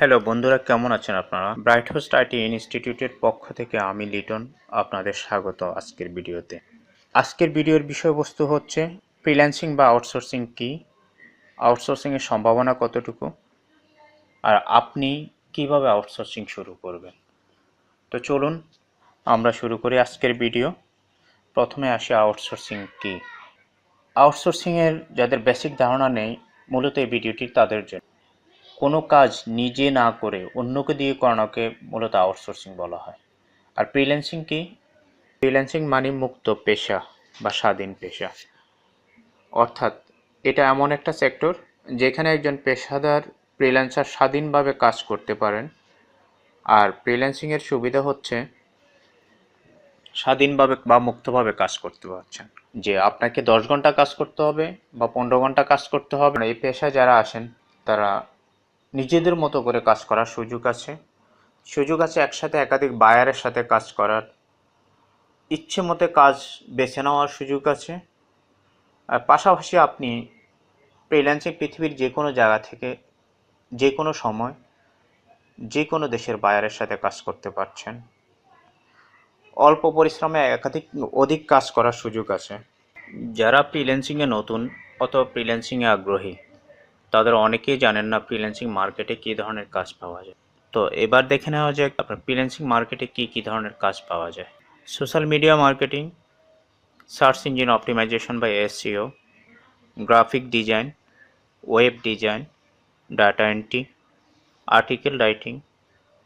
Hello বন্ধুরা, কেমন আছেন আপনারা? ব্রাইট হোস্ট আইটি ইনস্টিটিউটের পক্ষ থেকে আমি লিটন আপনাদের স্বাগত আজকের ভিডিওতে। আজকের ভিডিওর বিষয়বস্তু হচ্ছে ফ্রিল্যান্সিং বা আউটসোর্সিং কি? আউটসোর্সিংয়ের সম্ভাবনা কতটুকু? আর আপনি কীভাবে আউটসোর্সিং শুরু করবেন? তো চলুন, আমরা শুরু করি আজকের ভিডিও। প্রথমে আসি আউটসোর্সিং কি? আউটসোর্সিংয়ের যাদের বেসিক ধারণা নেই, মূলত এই ভিডিওটি তাদের জন্য। কোনো কাজ নিজে না করে অন্যকে দিয়ে করানোকে মূলত আউটসোর্সিং বলা হয়। আর ফ্রিল্যান্সিং কি? ফ্রিল্যান্সিং মানে মুক্ত পেশা বা স্বাধীন পেশা। অর্থাৎ এটা এমন একটা সেক্টর যেখানে একজন পেশাদার ফ্রিল্যান্সার স্বাধীনভাবে কাজ করতে পারেন। আর ফ্রিল্যান্সিংয়ের সুবিধা হচ্ছে স্বাধীনভাবে বা মুক্তভাবে কাজ করতে পারছেন। যে আপনাকে দশ ঘণ্টা কাজ করতে হবে বা পনেরো ঘণ্টা কাজ করতে হবে। এই পেশায় যারা আসেন, তারা নিজেদের মতো করে কাজ করার সুযোগ আছে। সুযোগ আছে একসাথে একাধিক বায়ারের সাথে কাজ করার। ইচ্ছে মতে কাজ বেছে নেওয়ার সুযোগ আছে। আর পাশাপাশি আপনি ফ্রিল্যান্সিং পৃথিবীর যে কোনো জায়গা থেকে যে কোনো সময় যে কোনো দেশের বায়ারের সাথে কাজ করতে পারছেন। অল্প পরিশ্রমে একাধিক, অধিক কাজ করার সুযোগ আছে। যারা ফ্রিল্যান্সিংয়ে নতুন অথবা ফ্রিল্যান্সিংয়ে আগ্রহী তাদের অনেকেই জানেন না ফ্রিল্যান্সিং মার্কেটে কী ধরনের কাজ পাওয়া যায়। তো এবার দেখে নেওয়া যাক আপনার ফ্রিল্যান্সিং মার্কেটে কী কী ধরনের কাজ পাওয়া যায়। Social media marketing search engine optimization বা SEO graphic design web design data entry article writing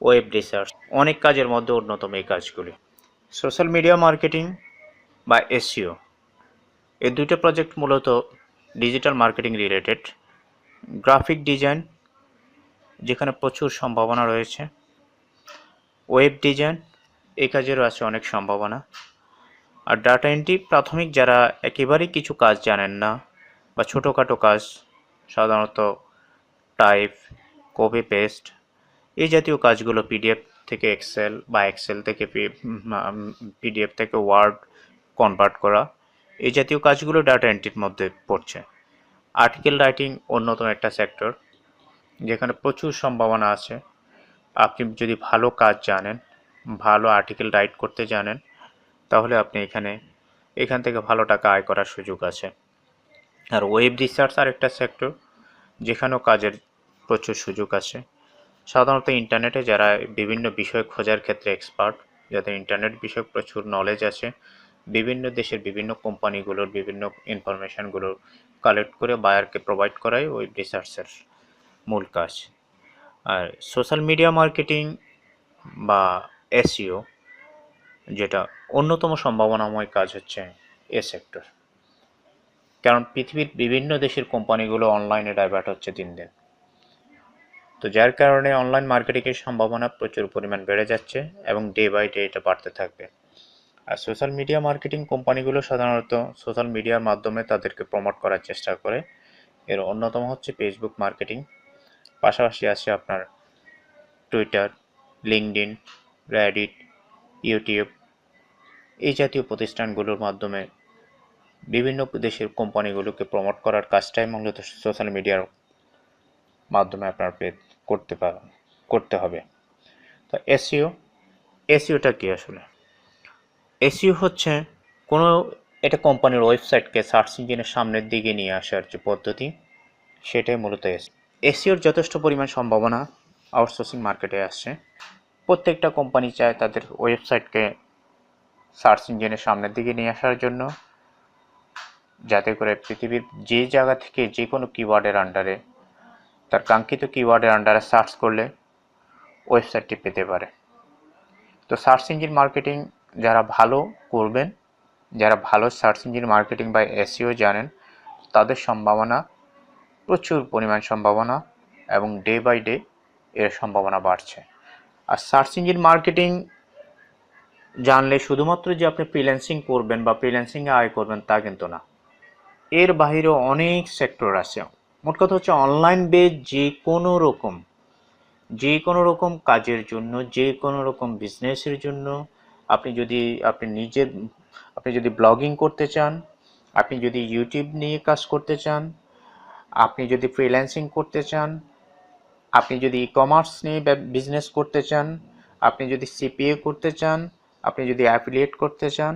web research অনেক কাজের মধ্যে অন্যতম এই কাজগুলি। সোশ্যাল মিডিয়া মার্কেটিং বা এসিও এই দুটো প্রজেক্ট মূলত digital marketing related graphic design, যেখানে প্রচুর সম্ভাবনা রয়েছে। ওয়েব ডিজাইন, এই কাজেরও আছে অনেক সম্ভাবনা। আর ডাটা এন্ট্রি, প্রাথমিক যারা একেবারেই কিছু কাজ জানেন না, বা ছোটোখাটো কাজ, সাধারণত টাইপ, কপি পেস্ট, এই জাতীয় কাজগুলো পিডিএফ থেকে এক্সেল বা এক্সেল থেকে পিডিএফ থেকে ওয়ার্ড কনভার্ট করা, এই জাতীয় কাজগুলো ডাটা এন্ট্রির মধ্যে পড়ছে। আর্টিকেল রাইটিং অন্যতম একটা সেক্টর, যেখানে প্রচুর সম্ভাবনা আছে। আপনি যদি ভালো কাজ জানেন, ভালো আর্টিকেল রাইট করতে জানেন, তাহলে আপনি এখানে, এখান থেকে ভালো টাকা আয় করার সুযোগ আছে। আর ওয়েব রিসার্চ আর একটা সেক্টর, যেখানেও কাজের প্রচুর সুযোগ আছে। সাধারণত ইন্টারনেটে যারা বিভিন্ন বিষয় খোঁজার ক্ষেত্রে এক্সপার্ট যাদের ইন্টারনেট বিষয়ক প্রচুর নলেজ আছে, বিভিন্ন দেশের বিভিন্ন কোম্পানিগুলোর বিভিন্ন ইনফরমেশানগুলোর কালেক্ট করে বায়ারকে প্রোভাইড করাই ওই রিসার্চের মূল কাজ। আর সোশ্যাল মিডিয়া মার্কেটিং বা এসইও যেটা অন্যতম সম্ভাবনাময় কাজ হচ্ছে এ সেক্টর কারণ পৃথিবীর বিভিন্ন দেশের কোম্পানিগুলো অনলাইনে ডাইভার্ট হচ্ছে দিন দিন। তো যার কারণে অনলাইন মার্কেটিংয়ের সম্ভাবনা প্রচুর পরিমাণ বেড়ে যাচ্ছে এবং ডে বাই ডে এটা বাড়তে থাকবে। আর সোশ্যাল মিডিয়া মার্কেটিং কোম্পানিগুলো সাধারণত সোশ্যাল মিডিয়ার মাধ্যমে তাদেরকে প্রমোট করার চেষ্টা করে। এর অন্যতম হচ্ছে ফেসবুক মার্কেটিং পাশাপাশি আছে আপনার টুইটার লিঙ্কডিন র্যাডিট ইউটিউব এই জাতীয় প্রতিষ্ঠানগুলোর মাধ্যমে বিভিন্ন দেশের কোম্পানিগুলোকে প্রমোট করার কাজটাই মূলত সোশ্যাল মিডিয়ার মাধ্যমে আপনার পে করতে পার করতে হবে। তো এসিও এসিওটা কী আসলে? এসইও হচ্ছে কোনো এটা কোম্পানির ওয়েবসাইটকে সার্চ ইঞ্জিনের সামনের দিকে নিয়ে আসার যে পদ্ধতি, সেটাই মূলত এস এসিওর যথেষ্ট পরিমাণ সম্ভাবনা আউটসোর্সিং মার্কেটে আসছে। প্রত্যেকটা কোম্পানি চায় তাদের ওয়েবসাইটকে সার্চ ইঞ্জিনের সামনের দিকে নিয়ে আসার জন্য, যাতে করে পৃথিবীর যে জায়গা থেকে যে কোনো কিওয়ার্ডের আন্ডারে তার কাঙ্ক্ষিত কিওয়ার্ডের আন্ডারে সার্চ করলে ওয়েবসাইটটি পেতে পারে। তো সার্চ ইঞ্জিন মার্কেটিং যারা ভালো করবেন, যারা ভালো সার্চ ইঞ্জিন মার্কেটিং বা এসিও জানেন, তাদের সম্ভাবনা, প্রচুর পরিমাণ সম্ভাবনা এবং ডে বাই ডে এর সম্ভাবনা বাড়ছে। আর সার্চ ইঞ্জিন মার্কেটিং জানলে শুধুমাত্র যে আপনি ফ্রিল্যান্সিং করবেন বা ফ্রিল্যান্সিংয়ে আয় করবেন তা কিন্তু না। এর বাহিরেও অনেক সেক্টর আছে। মোট কথা হচ্ছে অনলাইন বেজ যে কোনো রকম, যে কোনো রকম কাজের জন্য, যে কোনো রকম বিজনেসের জন্য আপনি যদি, আপনি নিজের, আপনি যদি ব্লগিং করতে চান, আপনি যদি ইউটিউব নিয়ে কাজ করতে চান, আপনি যদি ফ্রিল্যান্সিং করতে চান, আপনি যদি ই কমার্স নিয়ে বিজনেস করতে চান, আপনি যদি সিপিএ করতে চান, আপনি যদি অ্যাফিলিয়েট করতে চান,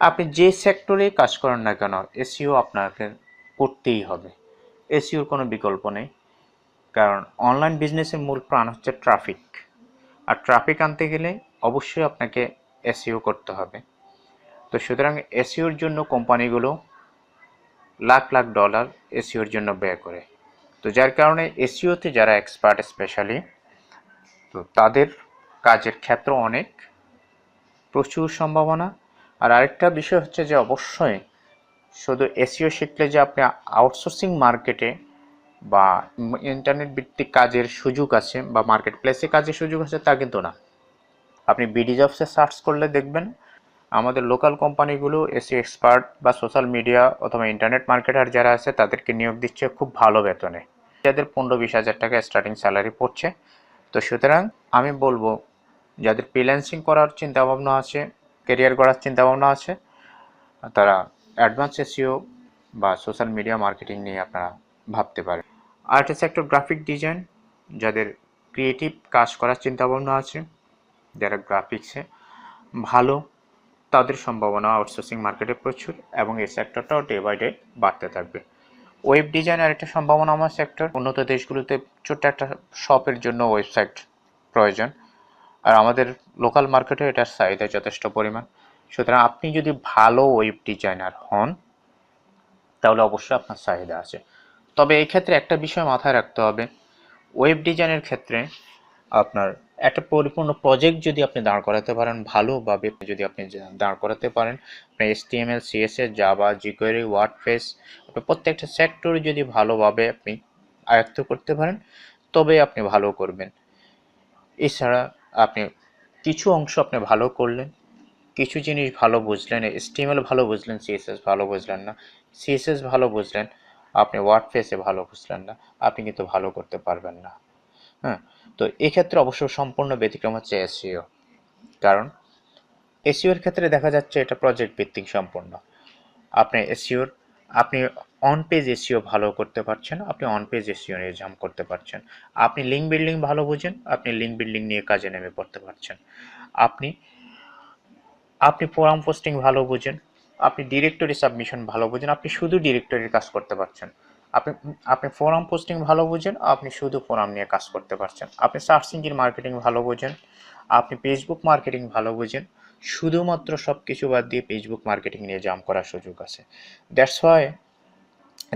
আপনি যে সেক্টরে কাজ করেন না কেন এসিও আপনাকে করতেই হবে। এসিওর কোনো বিকল্প নেই। কারণ অনলাইন বিজনেসের মূল প্রাণ হচ্ছে ট্রাফিক আর ট্রাফিক আনতে গেলে অবশ্যই আপনাকে এসিও করতে হবে। তো সুতরাং এসিওর জন্য কোম্পানিগুলো লাখ লাখ ডলার এসিওর জন্য ব্যয় করে। তো যার কারণে এসিওতে যারা এক্সপার্ট স্পেশালি, তো তাদের কাজের ক্ষেত্র অনেক, প্রচুর সম্ভাবনা। আর আরেকটা বিষয় হচ্ছে যে অবশ্যই শুধু এসিও শিখলে যে আপনি আউটসোর্সিং মার্কেটে বা ইন্টারনেট ভিত্তিক কাজের সুযোগ আছে বা মার্কেট প্লেসে কাজের সুযোগ আছে তা কিন্তু না। আপনি বিডি জবসে সার্চ করলে দেখবেন আমাদের লোকাল কোম্পানিগুলো এসি এক্সপার্ট বা সোশ্যাল মিডিয়া অথবা ইন্টারনেট মার্কেটার যারা আছে, তাদেরকে নিয়োগ দিচ্ছে খুব ভালো বেতনে। যাদের পনেরো বিশ হাজার টাকা স্টার্টিং স্যালারি পড়ছে। তো সুতরাং আমি বলব, যাদের ফ্রিল্যান্সিং করার চিন্তা ভাবনা আছে কেরিয়ার গড়ার চিন্তা ভাবনা আছে, তারা অ্যাডভান্স এসিও বা সোশ্যাল মিডিয়া মার্কেটিং নিয়ে আপনারা ভাবতে পারেন। আর্ট সেক্টর গ্রাফিক ডিজাইন যাদের ক্রিয়েটিভ কাজ করার চিন্তা ভাবনা আছে যারা গ্রাফিক্সে ভালো, তাদের সম্ভাবনা আউটসোর্সিং মার্কেটে প্রচুর এবং এই সেক্টরটাও ডে বাই ডে বাড়তে থাকবে। ওয়েব ডিজাইন আর একটা সম্ভাবনা আমার সেক্টর উন্নত দেশগুলোতে ছোট্ট একটা শপের জন্য ওয়েবসাইট প্রয়োজন। আর আমাদের লোকাল মার্কেটে এটার চাহিদা যথেষ্ট পরিমাণ। সুতরাং আপনি যদি ভালো ওয়েব ডিজাইনার হন, তাহলে অবশ্যই আপনার চাহিদা আছে। তবে এই ক্ষেত্রে একটা বিষয় মাথায় রাখতে হবে। ওয়েব ডিজাইনের ক্ষেত্রে আপনার একটা পরিপূর্ণ প্রজেক্ট যদি আপনি দাঁড় করাতে পারেন ভালোভাবে যদি আপনি দাঁড় করাতে পারেন আপনার H T M L CSS Java jQuery WordPress আপনি প্রত্যেকটা সেক্টরে যদি ভালোভাবে আপনি আয়ত্ত করতে পারেন তবে আপনি ভালো করবেন। এছাড়া আপনি কিছু অংশ আপনি ভালো করলেন, কিছু জিনিস ভালো বুঝলেন এসটিএমএল ভালো বুঝলেন সিএসএস ভালো বুঝলেন না সিএসএস ভালো বুঝলেন, আপনি ওয়ার্ডফেসে ভালো বুঝলেন না, আপনি কিন্তু ভালো করতে পারবেন না। হ্যাঁ তো এক্ষেত্রে অবশ্য সম্পূর্ণ ব্যতিক্রম হচ্ছে এসিও কারণ এসিওর ক্ষেত্রে দেখা যাচ্ছে এটা প্রজেক্ট ভিত্তিক সম্পূর্ণ। আপনি এসিওর আপনি অন পেজ এসিও ভালো করতে পারছেন, আপনি অন পেজ এসিও নিয়ে জাম করতে পারছেন। আপনি লিঙ্ক বিল্ডিং ভালো বুঝেন, আপনি লিঙ্ক বিল্ডিং নিয়ে কাজে নেমে পড়তে পারছেন। আপনি আপনি ফোরাম পোস্টিং ভালো বুঝেন, আপনি ডিরেক্টরি সাবমিশন ভালো বুঝেন, আপনি শুধু ডিরেক্টরির কাজ করতে পারছেন। আপনি আপনি ফোরাম পোস্টিং ভালো বুঝেন, আপনি শুধু ফোরাম নিয়ে কাজ করতে পারছেন। আপনি সার্চ ইঞ্জিন মার্কেটিং ভালো বুঝেন, আপনি ফেসবুক মার্কেটিং ভালো বুঝেন, শুধুমাত্র সব কিছু বাদ দিয়ে ফেসবুক মার্কেটিং নিয়ে জাম করার সুযোগ আছে। দ্যাটস ওয়াই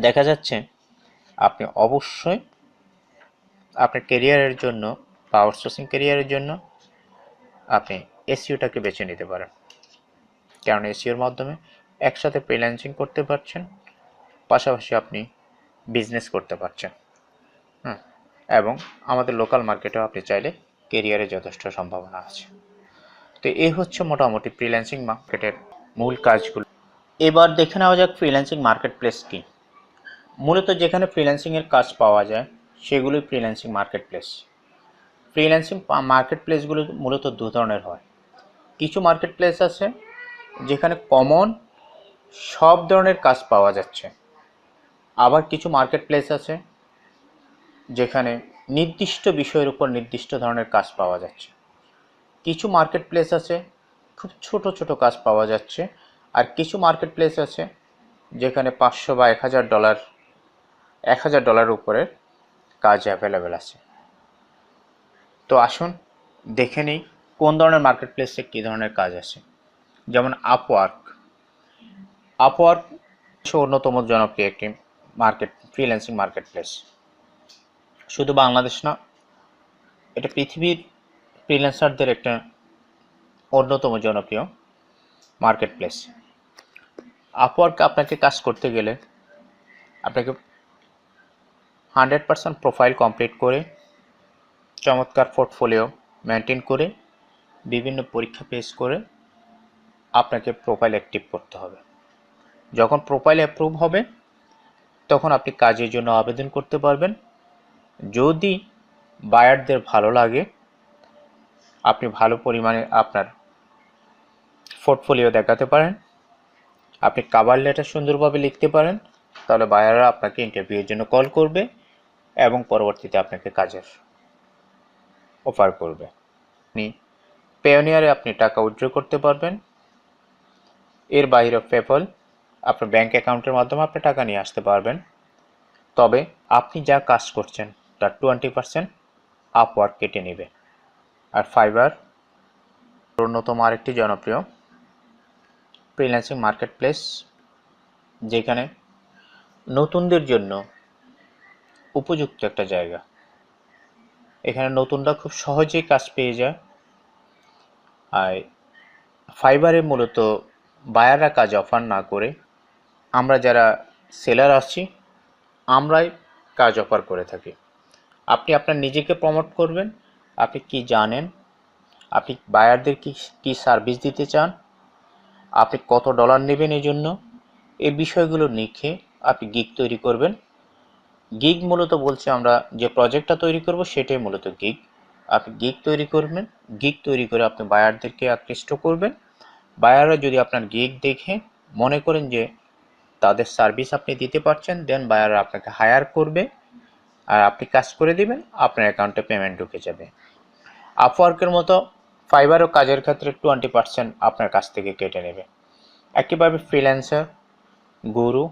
দেখা যাচ্ছে আপনি অবশ্যই আপনার কেরিয়ারের জন্য বা আউটসোর্সিং কেরিয়ারের জন্য আপনি এসিওটাকে বেছে নিতে পারেন। কারণ এসিওর মাধ্যমে একসাথে ফ্রিল্যান্সিং করতে পারছেন, পাশাপাশি আপনি বিজনেস করতে পারছেন। হুম, এবং আমাদের লোকাল মার্কেটেও আপনি চাইলে কেরিয়ারে যথেষ্ট সম্ভাবনা আছে। তো এই হচ্ছে মোটামুটি ফ্রিল্যান্সিং মার্কেটের মূল কাজগুলো। এবার দেখে নেওয়া যাক ফ্রিল্যান্সিং মার্কেট প্লেস কী। মূলত যেখানে ফ্রিল্যান্সিংয়ের কাজ পাওয়া যায়, সেগুলোই freelancing market place freelancing market প্লেসগুলো মূলত দু ধরনের হয়। কিছু মার্কেট প্লেস আছে, যেখানে কমন সব ধরনের কাজ পাওয়া যাচ্ছে। আবার কিছু মার্কেট প্লেস আছে যেখানে নির্দিষ্ট বিষয়ের উপর নির্দিষ্ট ধরনের কাজ পাওয়া যাচ্ছে। কিছু মার্কেট প্লেস আছে, খুব ছোট ছোট কাজ পাওয়া যাচ্ছে আর কিছু মার্কেট প্লেস আছে যেখানে পাঁচশো বা এক হাজার ডলার এক হাজার ডলার উপরের কাজ অ্যাভেলেবেল আছে। তো আসুন দেখে নিই কোন ধরনের মার্কেট প্লেসে কী ধরনের কাজ আছে। যেমন আপওয়ার্ক আপওয়ার্ক অন্যতম জনপ্রিয় একটি মার্কেট ফ্রিল্যান্সিং মার্কেট প্লেস শুধু বাংলাদেশ না, এটা পৃথিবীর ফ্রিল্যান্সারদের একটা অন্যতম জনপ্রিয় মার্কেট প্লেস আপওয়ার্ক আপনাকে কাজ করতে গেলে আপনাকে হান্ড্রেড পার্সেন্ট প্রোফাইল কমপ্লিট করে, চমৎকার পোর্টফোলিও মেনটেন করে, বিভিন্ন পরীক্ষা পেশ করে আপনাকে প্রোফাইল অ্যাক্টিভ করতে হবে। যখন প্রোফাইল অ্যাপ্রুভ হবে তখন আপনি কাজের জন্য আবেদন করতে পারবেন। যদি বায়ারদের ভালো লাগে, আপনি ভালো পরিমাণে আপনার পোর্টফোলিও দেখাতে পারেন। আপনি কাভার লেটার সুন্দরভাবে লিখতে পারেন, তাহলে বায়াররা আপনাকে ইন্টারভিউয়ের জন্য কল করবে এবং পরবর্তীতে আপনাকে কাজের অফার করবে। আপনি পেওনিয়ারে আপনি টাকা উইথড্র করতে পারবেন। এর বাইরে পেপল আপনার ব্যাংক অ্যাকাউন্টের মাধ্যমে আপনি টাকা নিয়ে আসতে পারবেন। তবে আপনি যা কাজ করছেন, তার টোয়েন্টি পার্সেন্ট আপওয়ার্ক কেটে নেবে। আর ফাইবার অন্যতম আরেকটি জনপ্রিয় ফ্রিল্যান্সিং মার্কেট প্লেস যেখানে নতুনদের জন্য উপযুক্ত একটা জায়গা। এখানে নতুনরা খুব সহজেই কাজ পেয়ে যায়। আর ফাইবারে মূলত বায়াররা কাজ অফার না করে আমরা যারা সেলার আছি আমরাই কাজ অফার করে থাকি। আপনি আপনার নিজেকে প্রমোট করবেন, আপনি কি জানেন, আপনি বায়ারদের কি কি সার্ভিস দিতে চান, আপনি কত ডলার নেবেন এই জন্য এই বিষয়গুলো লিখে আপনি গিগ তৈরি করবেন। গিগ মূলত বলছে আমরা যে প্রজেক্টটা তৈরি করব, সেটাই মূলত গিগ আপনি গিগ তৈরি করবেন গিগ তৈরি করে আপনি বায়ারদেরকে আকৃষ্ট করবেন। বায়াররা যদি আপনার গিগ দেখে মনে করেন যে তাদের সার্ভিস আপনি দিতে পারছেন দেন বায়ার আপনাকে হায়ার করবে, আর আপনি কাজ করে দিবেন, আপনার অ্যাকাউন্টে পেমেন্ট ঢুকে যাবে। আপওয়ার্কের মতো ফাইবারও কাজের ক্ষেত্রে টোয়েন্টি পার্সেন্ট আপনার কাছ থেকে কেটে নেবে। একইভাবে ফ্রিল্যান্সার গুরু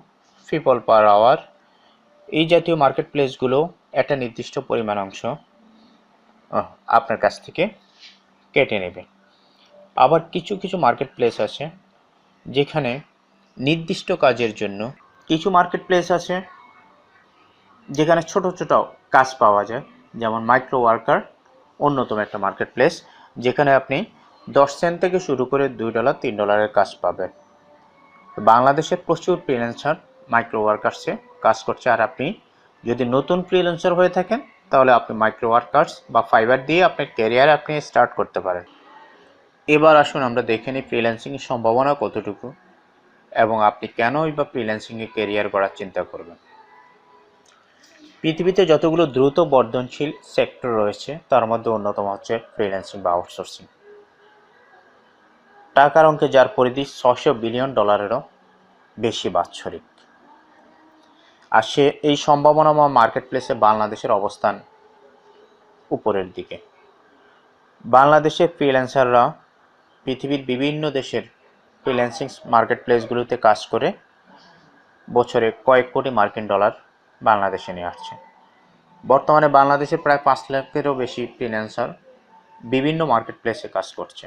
পিপল পার আওয়ার এই জাতীয় মার্কেট প্লেসগুলো একটা নির্দিষ্ট পরিমাণ অংশ আপনার কাছ থেকে কেটে নেবে। আবার কিছু কিছু মার্কেট প্লেস আছে, যেখানে নির্দিষ্ট কাজের জন্য কিছু মার্কেট প্লেস আছে যেখানে ছোট ছোট কাজ পাওয়া যায়। যেমন মাইক্রো ওয়ার্কার অন্যতম একটা মার্কেট প্লেস যেখানে আপনি দশ সেন্ট থেকে শুরু করে দুই ডলার তিন ডলারের কাজ পাবেন। তো বাংলাদেশের প্রচুর ফ্রিল্যান্সার মাইক্রো ওয়ার্কার্সে কাজ করছে। আর আপনি যদি নতুন ফ্রিল্যান্সার হয়ে থাকেন, তাহলে আপনি মাইক্রো ওয়ার্কার্স বা ফাইবার দিয়ে আপনার ক্যারিয়ার আপনি স্টার্ট করতে পারেন। এবার আসুন আমরা দেখে নিই ফ্রিল্যান্সিংয়ের সম্ভাবনা কতটুকু। এবং আপনি কেনই বা ফ্রিল্যান্সিংয়ে ক্যারিয়ার গড়ার চিন্তা করবেন? পৃথিবীতে যতগুলো দ্রুত বর্ধনশীল সেক্টর রয়েছে, তার মধ্যে অন্যতম হচ্ছে ফ্রিল্যান্সিং বা আউটসোর্সিং টাকার অঙ্কে যার পরিধি ছশো বিলিয়ন ডলারেরও বেশি বাৎসরিক। আর সে এই সম্ভাবনাময় মার্কেট প্লেসে বাংলাদেশের অবস্থান উপরের দিকে। বাংলাদেশের ফ্রিল্যান্সাররা পৃথিবীর বিভিন্ন দেশের ফ্রিল্যান্সিং মার্কেট প্লেসগুলোতে কাজ করে বছরে কয়েক কোটি মার্কিন ডলার বাংলাদেশে নিয়ে আসছে। বর্তমানে বাংলাদেশে প্রায় পাঁচ লাখেরও বেশি ফ্রিল্যান্সার বিভিন্ন মার্কেট প্লেসে কাজ করছে।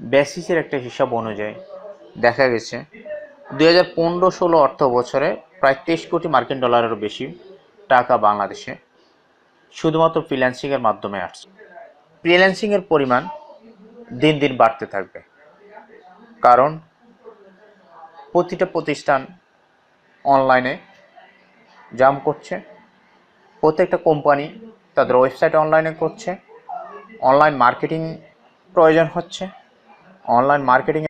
বেসিসের একটা হিসাব অনুযায়ী দেখা গেছে, দুই হাজার পনেরো ষোলো অর্থ বছরে প্রায় তেইশ কোটি মার্কিন ডলারেরও বেশি টাকা বাংলাদেশে শুধুমাত্র ফ্রিল্যান্সিংয়ের মাধ্যমে আসছে। ফ্রিল্যান্সিংয়ের পরিমাণ দিন দিন বাড়তে থাকবে। কারণ প্রতিটা প্রতিষ্ঠান অনলাইনে জাম করছে। প্রত্যেকটা কোম্পানি তাদের ওয়েবসাইট অনলাইনে করছে। অনলাইন মার্কেটিং প্রয়োজন হচ্ছে। অনলাইন মার্কেটিং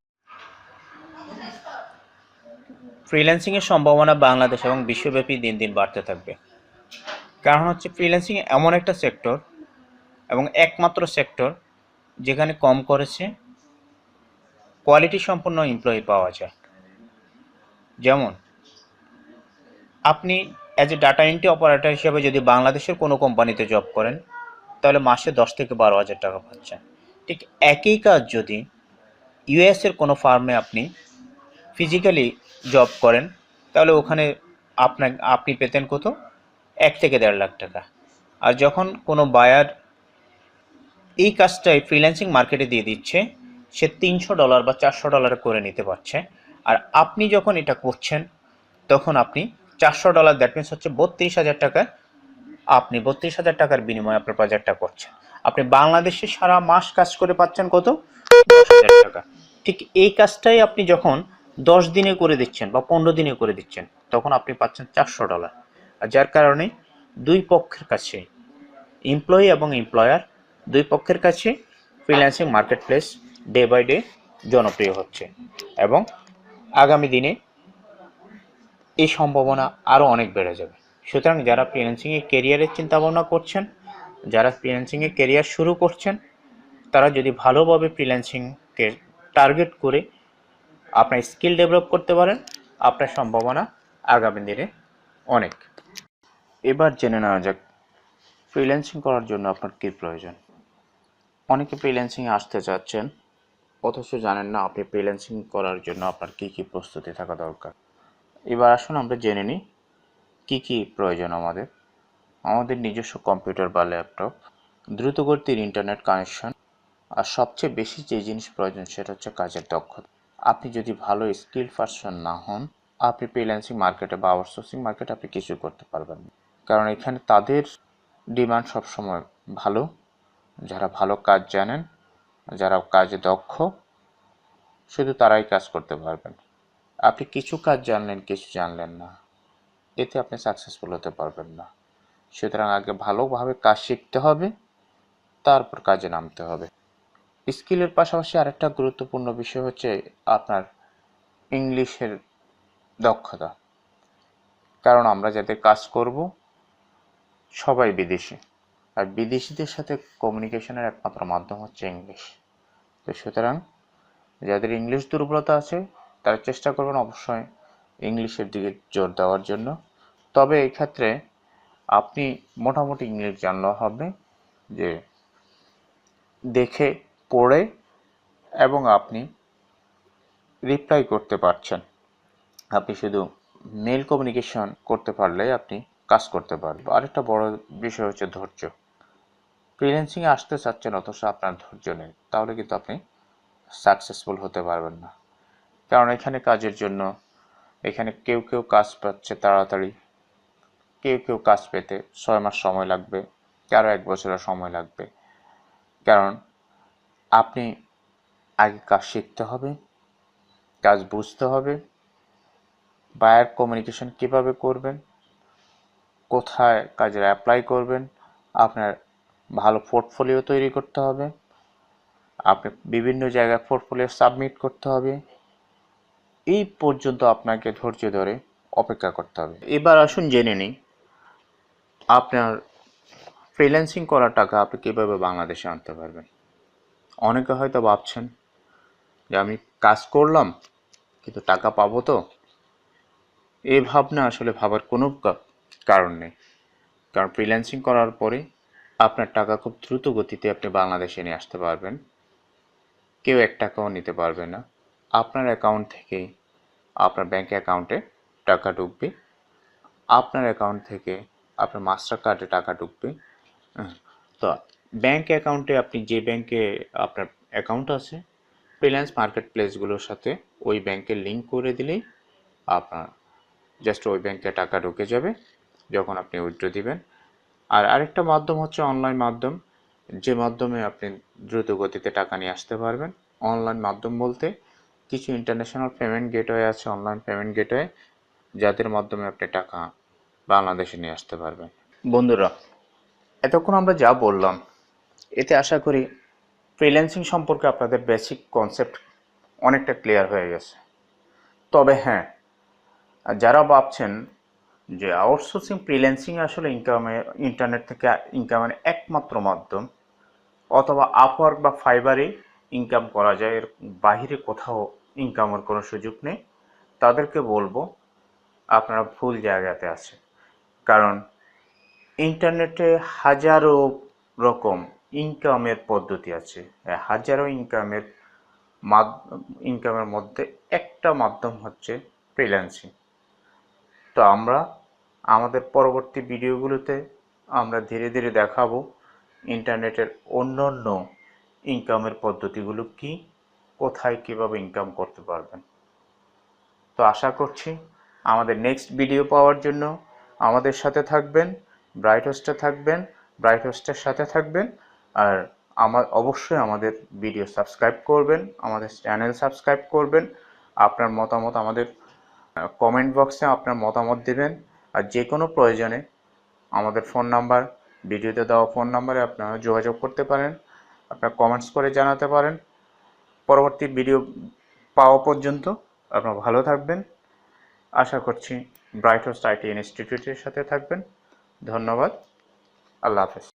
ফ্রিল্যান্সিংয়ের সম্ভাবনা বাংলাদেশ এবং বিশ্বব্যাপী দিন দিন বাড়তে থাকবে। কারণ হচ্ছে ফ্রিল্যান্সিং এমন একটা সেক্টর এবং একমাত্র সেক্টর যেখানে কম করেছে কোয়ালিটি সম্পন্ন এমপ্লয়ি পাওয়া যায়। যেমন, আপনি as a data entry operator হিসেবে যদি বাংলাদেশের কোনো কোম্পানিতে জব করেন, তাহলে মাসে দশ থেকে বারো হাজার টাকা পাচ্ছেন। ঠিক একই কাজ যদি ইউএসের কোনো ফার্মে আপনি ফিজিক্যালি জব করেন, তাহলে ওখানে আপনার আপনি পেতেন কত? এক থেকে দেড় লাখ টাকা। আর যখন কোনো বায়ার এই কাজটাই ফ্রিল্যান্সিং মার্কেটে দিয়ে দিচ্ছে সে তিনশো ডলার বা চারশো ডলার করে নিতে পারছে। আর আপনি যখন এটা করছেন, তখন আপনি চারশো ডলার দ্যাট মিনস হচ্ছে বত্রিশ হাজার টাকা, আপনি বত্রিশ হাজার টাকার বিনিময়ে আপনার প্রজেক্টটা করছেন। আপনি বাংলাদেশে সারা মাস কাজ করে পাচ্ছেন কত? দশ হাজার টাকা। ঠিক এই কাজটাই আপনি যখন দশ দিনে করে দিচ্ছেন বা পনেরো দিনে করে দিচ্ছেন, তখন আপনি পাচ্ছেন চারশো ডলার। আর যার কারণে দুই পক্ষের কাছে এমপ্লয়ি এবং এমপ্লয়ার দুই পক্ষের কাছে freelancing marketplace day by day জনপ্রিয় হচ্ছে। এবং আগামী দিনে এই সম্ভাবনা আরও অনেক বেড়ে যাবে। সুতরাং যারা ফ্রিল্যান্সিংয়ে কেরিয়ারের চিন্তা ভাবনা করছেন, যারা ফ্রিল্যান্সিংয়ে কেরিয়ার শুরু করছেন, তারা যদি ভালোভাবে ফ্রিল্যান্সিংকে টার্গেট করে আপনার স্কিল ডেভেলপ করতে পারেন, আপনার সম্ভাবনা আগামী দিনে অনেক। এবার জেনে নেওয়া যাক ফ্রিল্যান্সিং করার জন্য আপনার কী প্রয়োজন? অনেকে ফ্রিল্যান্সিংয়ে আসতে চাচ্ছেন অথচ জানেন না আপনি ফ্রিল্যান্সিং করার জন্য আপনার কী কী প্রস্তুতি থাকা দরকার। এবার আসুন আমরা জেনে নিই, কী কী প্রয়োজন আমাদের। আমাদের নিজস্ব কম্পিউটার বা ল্যাপটপ দ্রুতগতির ইন্টারনেট কানেকশন আর সবচেয়ে বেশি যে জিনিস প্রয়োজন সেটা হচ্ছে কাজের দক্ষতা। আপনি যদি ভালো স্কিল পারসন না হন, আপনি ফ্রিল্যান্সিং মার্কেটে বা আউটসোর্সিং মার্কেটে আপনি কিছু করতে পারবেন না। কারণ এখানে তাদের ডিমান্ড সবসময় ভালো। যারা ভালো কাজ জানেন যারা কাজে দক্ষ, শুধু তারাই কাজ করতে পারবেন। আপনি কিছু কাজ জানলেন, কিছু জানলেন না। এতে আপনি সাকসেসফুল হতে পারবেন না। সুতরাং আগে ভালোভাবে কাজ শিখতে হবে, তারপর কাজে নামতে হবে। স্কিলের পাশাপাশি আরেকটা গুরুত্বপূর্ণ বিষয় হচ্ছে আপনার ইংলিশের দক্ষতা। কারণ আমরা যাদের কাজ করব, সবাই বিদেশি। আর বিদেশিদের সাথে কমিউনিকেশনের একমাত্র মাধ্যম হচ্ছে ইংলিশ। তো সুতরাং যাদের ইংলিশ দুর্বলতা আছে, তারা চেষ্টা করবেন অবশ্যই ইংলিশের দিকে জোর দেওয়ার জন্য। তবে এই ক্ষেত্রে আপনি মোটামুটি ইংলিশ জানলে হবে যে দেখে, পড়ে এবং আপনি রিপ্লাই করতে পারছেন। আপনি শুধু মেল কমিউনিকেশন করতে পারলে আপনি কাজ করতে পারবেন। আরেকটা বড় বিষয় হচ্ছে ধৈর্য। ফ্রিল্যান্সিংয়ে আসতে চাচ্ছেন অথচ আপনার ধৈর্য নেই, তাহলে কিন্তু আপনি সাকসেসফুল হতে পারবেন না। কারণ এখানে কাজের জন্য, এখানে কেউ কেউ কাজ পাচ্ছে তাড়াতাড়ি, কেউ কেউ কাজ পেতে ছয় মাস সময় লাগবে, কারও এক বছরের সময় লাগবে। কারণ আপনি আগে কাজ শিখতে হবে, কাজ বুঝতে হবে বায়ার কমিউনিকেশন কীভাবে করবেন, কোথায় কাজের অ্যাপ্লাই করবেন, আপনার ভালো পোর্টফোলিও তৈরি করতে হবে। আপনি বিভিন্ন জায়গায় পোর্টফোলিও সাবমিট করতে হবে। এই পর্যন্ত আপনাকে ধৈর্য ধরে অপেক্ষা করতে হবে। এবার আসুন জেনে নিই, আপনার ফ্রিল্যান্সিং করা টাকা আপনি কীভাবে বাংলাদেশে আনতে পারবেন? অনেকে হয়তো ভাবছেন যে আমি কাজ করলাম, কিন্তু টাকা পাবো তো? এই ভাবনা আসলে ভাবার কোনো কারণ নেই। কারণ ফ্রিল্যান্সিং করার পরে আপনার টাকা খুব দ্রুত গতিতে আপনি বাংলাদেশে নিয়ে আসতে পারবেন। কেউ এক টাকাও নিতে পারবে না। আপনার অ্যাকাউন্ট থেকেই আপনার ব্যাংক অ্যাকাউন্টে টাকা ঢুকবে। আপনার অ্যাকাউন্ট থেকে আপনার মাস্টার কার্ডে টাকা ঢুকবে। তো ব্যাঙ্ক অ্যাকাউন্টে আপনি যে ব্যাংকে আপনার অ্যাকাউন্ট আছে ফ্রিল্যান্স মার্কেট প্লেসগুলোর সাথে ওই ব্যাংকে লিঙ্ক করে দিলেই আপনার জাস্ট ওই ব্যাংকে টাকা ঢুকে যাবে। যখন আপনি উইথড্র দিবেন আর আরেকটা মাধ্যম হচ্ছে অনলাইন মাধ্যম। যে মাধ্যমে আপনি দ্রুত গতিতে টাকা নিয়ে আসতে পারবেন। অনলাইন মাধ্যম বলতে কিছু ইন্টারন্যাশনাল পেমেন্ট গেটওয়ে আছে অনলাইন পেমেন্ট গেটওয়ে যাদের মাধ্যমে আপনি টাকা বাংলাদেশে নিয়ে আসতে পারবেন। বন্ধুরা, এতক্ষণ আমরা যা বললাম, এতে আশা করি ফ্রিল্যান্সিং সম্পর্কে আপনাদের বেসিক কনসেপ্ট অনেকটা ক্লিয়ার হয়ে গেছে। তবে হ্যাঁ যারা ভাবছেন যে আউটসোর্সিং ফ্রিল্যান্সিং আসলে ইনকামে ইন্টারনেট থেকে ইনকামের একমাত্র মাধ্যম। অথবা আপওয়ার্ক বা ফাইবারে ইনকাম করা যায়, এর বাহিরে কোথাও ইনকামের কোনো সুযোগ নেই। তাদেরকে বলব, আপনারা ভুল জায়গাতে আছে কারণ ইন্টারনেটে হাজারো রকম ইনকামের পদ্ধতি আছে। হাজারো ইনকামের ইনকামের মধ্যে একটা মাধ্যম হচ্ছে ফ্রিল্যান্সিং তো আমরা আমাদের পরবর্তী ভিডিওগুলোতে আমরা ধীরে ধীরে দেখাবো ইন্টারনেটের অন্য অন্য ইনকামের পদ্ধতিগুলো কি, কোথায় কীভাবে ইনকাম করতে পারবেন। তো আশা করছি আমাদের নেক্সট ভিডিও পাওয়ার জন্য আমাদের সাথে থাকবেন ব্রাইট হোস্টে থাকবেন ব্রাইট হোস্টের সাথে থাকবেন, আর আমার অবশ্যই আমাদের ভিডিও সাবস্ক্রাইব করবেন, আমাদের চ্যানেল সাবস্ক্রাইব করবেন, আপনার মতামত আমাদের কমেন্ট বক্সে আপনার মতামত দেবেন আর যে কোনো প্রয়োজনে আমাদের ফোন নাম্বার ভিডিওতে দেওয়া ফোন নাম্বারে আপনারা যোগাযোগ করতে পারেন, আপনারা কমেন্টস করে জানাতে পারেন। পরবর্তী ভিডিও পাওয়া পর্যন্ত আপনারা ভালো থাকবেন। আশা করছি ব্রাইট হোস্ট আইটি ইনস্টিটিউটের সাথে থাকবেন। ধন্যবাদ। আল্লাহ হাফেজ।